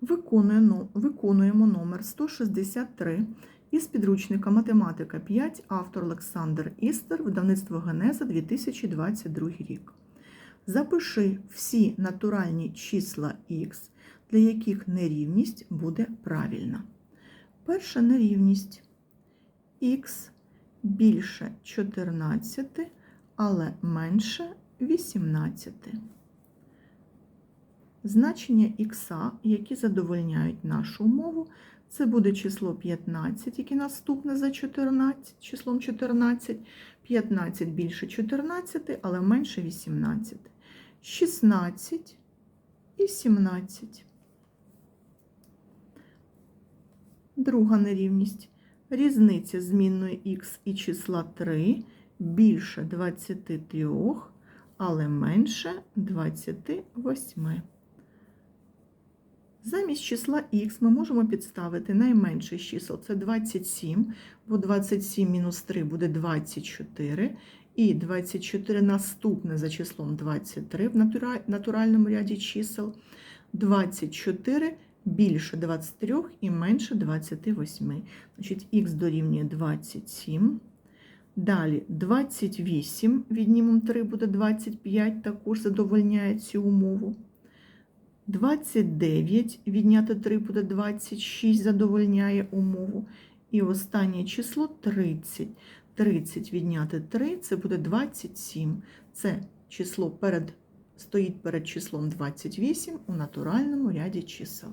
Но- Виконуємо номер 163 із підручника Математика 5, автор Олександр Істер, видавництво Генеза 2022 рік. Запиши всі натуральні числа х, для яких нерівність буде правильна. Перша нерівність х більше 14, але менше 18. Значення х, які задовольняють нашу умову, це буде число 15, яке наступне за 14, числом 14, 15 більше 14, але менше 18, 16 і 17. Друга нерівність. Різниця змінної х і числа 3 більше 23, але менше 28. Замість числа х ми можемо підставити найменше чисел це 27, бо 27 мінус 3 буде 24, і 24 наступне за числом 23 в натуральному ряді чисел. 24 більше 23 і менше 28. Значить, х дорівнює 27. Далі 28, віднімемо 3 буде 25, також задовольняє цю умову. 29 відняти 3 буде 26, задовольняє умову. І останнє число 30. 30 відняти 3 це буде 27. Це число перед, стоїть перед числом 28 у натуральному ряді чисел.